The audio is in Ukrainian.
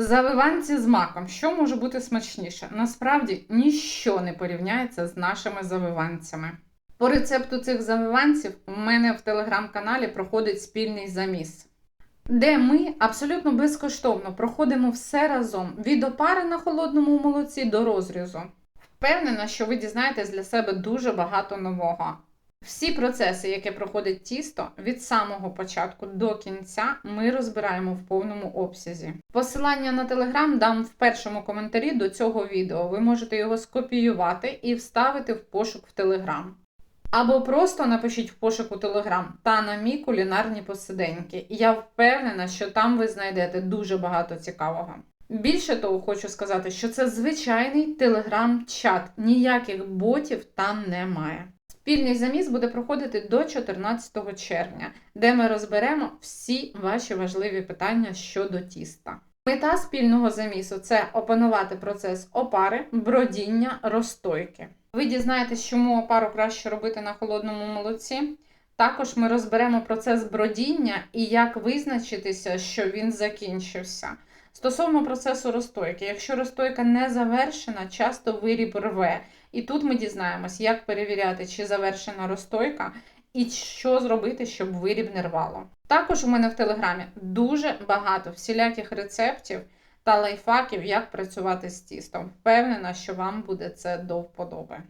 Завиванці з маком. Що може бути смачніше? Насправді ніщо не порівняється з нашими завиванцями. По рецепту цих завиванців у мене в телеграм-каналі проходить спільний заміс, де ми абсолютно безкоштовно проходимо все разом від опари на холодному молоці до розрізу. Впевнена, що ви дізнаєтесь для себе дуже багато нового. Всі процеси, які проходить тісто, від самого початку до кінця, ми розбираємо в повному обсязі. Посилання на телеграм дам в першому коментарі до цього відео. Ви можете його скопіювати і вставити в пошук в телеграм. Або просто напишіть в пошуку телеграм та на мій кулінарні посиденьки. Я впевнена, що там ви знайдете дуже багато цікавого. Більше того, хочу сказати, що це звичайний телеграм-чат, ніяких ботів там немає. Спільний заміс буде проходити до 14 червня, де ми розберемо всі ваші важливі питання щодо тіста. Мета спільного замісу це опанувати процес опари, бродіння, розстойки. Ви дізнаєтесь, чому опару краще робити на холодному молоці. Також ми розберемо процес бродіння і як визначитися, що він закінчився. Стосовно процесу розстойки, якщо розстойка не завершена, часто виріб рве. І тут ми дізнаємось, як перевіряти, чи завершена розстойка, і що зробити, щоб виріб не рвало. Також у мене в телеграмі дуже багато всіляких рецептів та лайфхаків, як працювати з тістом. Впевнена, що вам буде це до вподоби.